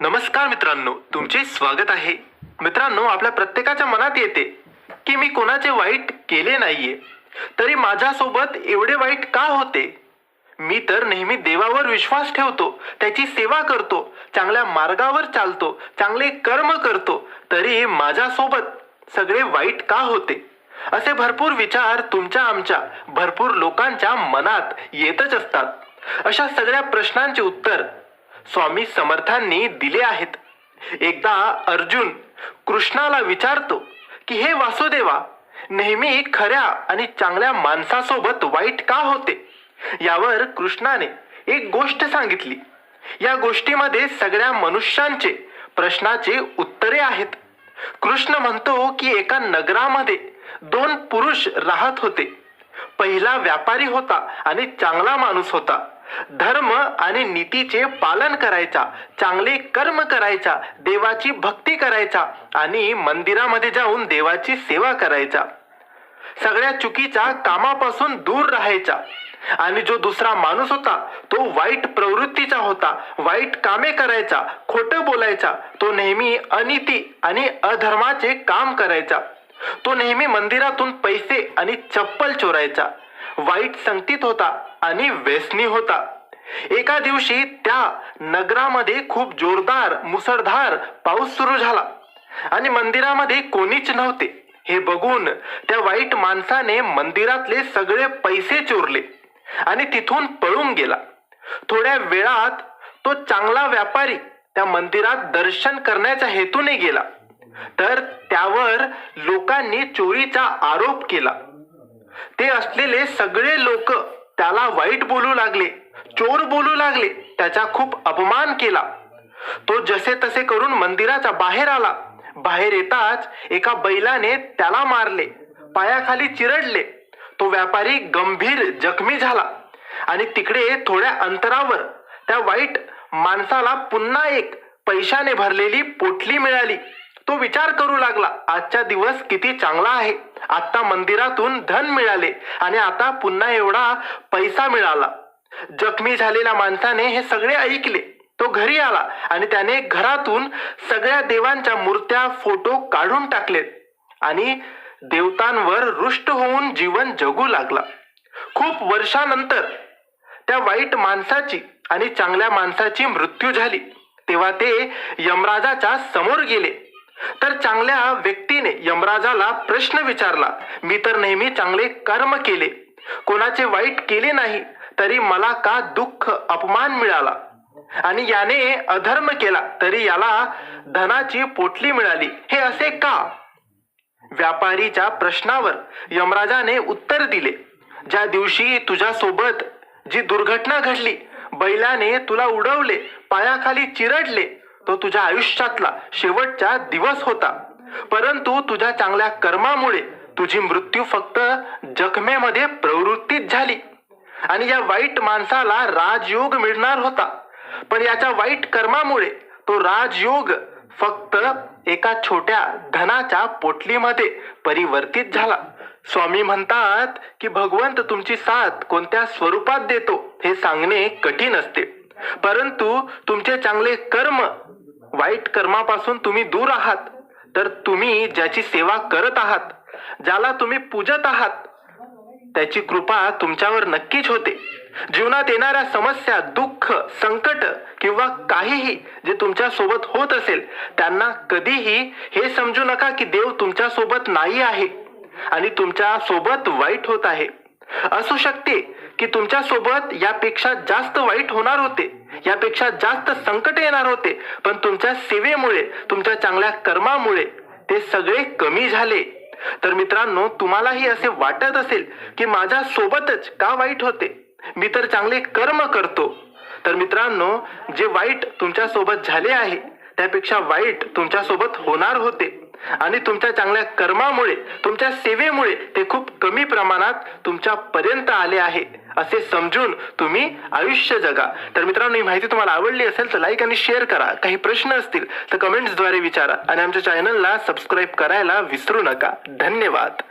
नमस्कार मित्रांनो तुमचे स्वागत आहे. मित्रांनो आपल्या प्रत्येकाच्या मनात येते की मी कोणाचे वाईट केले नाहीये. तरी माझ्यासोबत एवढे वाईट का होते? मी तर नेहमी देवावर विश्वास ठेवतो त्याची सेवा करतो चांगल्या मार्गावर चालतो चांगले कर्म करतो तरी माझ्यासोबत सगळे वाईट का होते? असे भरपूर विचार तुमच्या आमच्या भरपूर लोकांच्या मनात येतच असतात. अशा सगळ्या प्रश्नांचे उत्तर स्वामी समर्थांनी दिले आहेत. एकदा अर्जुन कृष्णाला विचारतो की हे वासुदेवा नेहमी खऱ्या आणि चांगल्या माणसासोबत वाईट का होते? यावर कृष्णाने एक गोष्ट सांगितली. या गोष्टीमध्ये सगळ्या मनुष्यांचे प्रश्नाचे उत्तरे आहेत. कृष्ण म्हणतो की एका नगरामध्ये दोन पुरुष राहत होते. पहिला व्यापारी होता आणि चांगला माणूस होता. धर्म आणि नीतीचे पालन करायचा चांगले कर्म करायचा देवाची भक्ती करायचा आणि मंदिरामध्ये जाऊन देवाची सेवा करायचा. सगळ्या चुकीच्या कामापासून दूर राहायचा आणि जो दुसरा माणूस होता तो वाईट प्रवृत्तीचा होता वाईट कामे करायचा खोटं बोलायचा तो नेहमी अनिती आणि अधर्माचे काम करायचा. तो नेहमी मंदिरातून पैसे आणि चप्पल चोरायचा. वाईट संगतीत होता आणि व्यसनी होता. एका दिवशी त्या नगरामध्ये खूप जोरदार मुसळधार पाऊस सुरू झाला आणि मंदिरामध्ये कोणीच नव्हते. हे बघून त्या वाईट माणसाने मंदिरातले सगळे पैसे चोरले आणि तिथून पळून गेला. थोड्या वेळात तो चांगला व्यापारी त्या मंदिरात दर्शन करण्याच्या हेतूने गेला. तर त्यावर लोकांनी चोरीचा आरोप केला. ते असलेले सगळे लोक त्याला वाईट बोलू लागले चोर बोलू लागले त्याचा खूप अपमान केला. तो जसे तसे करून मंदिराच्या बाहेर आला. बाहेर येताच एका बैलाने त्याला मारले पायाखाली चिरडले. तो व्यापारी गंभीर जखमी झाला आणि तिकडे थोड्या अंतरावर त्या वाईट माणसाला पुन्हा एक पैशाने भरलेली पोटली मिळाली. तो विचार करू लागला आजचा दिवस किती चांगला आहे. आता मंदिरातून धन मिळाले आणि आता पुन्हा एवढा पैसा मिळाला. जखमी झालेल्या माणसाने हे सगळे ऐकले. तो घरी आला आणि त्याने घरातून सगळ्या देवांच्या मूर्त्या फोटो काढून टाकलेत. आणि देवतांवर रुष्ट होऊन जीवन जगू लागला. खूप वर्षानंतर त्या वाईट माणसाची आणि चांगल्या माणसाची मृत्यू झाली. तेव्हा ते यमराजाच्या समोर गेले. तर चांगल्या व्यक्तीने यमराजाला प्रश्न विचारला मी तर नेहमी चांगले कर्म केले. कोणाचे वाईट केले नाही तरी मला का दुःख अपमान मिळाला? आणि याने अधर्म केला तरी याला धनाची पोटली मिळाली. हे असे का? व्यापारीच्या प्रश्नावर यमराजाने उत्तर दिले ज्या दिवशी तुझ्या सोबत जी दुर्घटना घडली बैलाने तुला उडवले पायाखाली चिरडले तो तुझ्या आयुष्यातला शेवटचा दिवस होता. परंतु तुझ्या चांगल्या कर्मामुळे तुझी मृत्यू फक्त जखमेमध्ये प्रवृत्तीत झाली. आणि या वाईट माणसाला राजयोग मिळणार होता. पण याच्या वाईट कर्मामुळे तो राजयोग फक्त एका छोट्या धनाच्या पोटलीमध्ये परिवर्तित झाला. स्वामी म्हणतात की भगवंत तुमची साथ कोणत्या स्वरूपात देतो हे सांगणे कठीण असते. परंतु तुमचे चांगले कर्म वाईट कर्मापासून तुम्ही दूर आहात तर तुम्ही ज्याची सेवा करत आहात ज्याला तुम्ही पूजत आहात त्याची कृपा तुमच्यावर नक्कीच होते. जीवनात येणाऱ्या समस्या दुःख संकट किंवा काहीही जे तुमच्यासोबत होत असेल त्यांना कधीही हे समजू नका की देव तुमच्यासोबत नाही आहे आणि तुमच्यासोबत वाईट होत आहे. असू शकते की तुमच्यासोबत यापेक्षा जास्त वाईट होणार होते. यापेक्षा जास्त संकट येणार होते. पण तुमच्या सेवेमुळे तुमच्या चांगल्या कर्मामुळे ते सगळे कमी झाले. तर मित्रांनो तुम्हालाही असे वाटत असेल की माझ्या सोबतच का वाईट होते? मी तर चांगले कर्म करतो. तर मित्रांनो जे वाईट तुमच्यासोबत झाले आहे त्यापेक्षा वाईट तुमच्यासोबत होणार होते. आणि तुमच्या चांगल्या कर्मामुळे तुमच्या सेवेमुळे ते खूप कमी प्रमाणात तुमच्या पर्यंत आले आहे असे समजून तुम्ही आयुष्य जगा. तर मित्रांनो ही माहिती तुम्हाला आवडली असेल तर लाईक आणि शेअर करा. काही प्रश्न असतील तर कमेंट्सद्वारे विचारा. आणि आमच्या चॅनलला सबस्क्राईब करायला विसरू नका. धन्यवाद.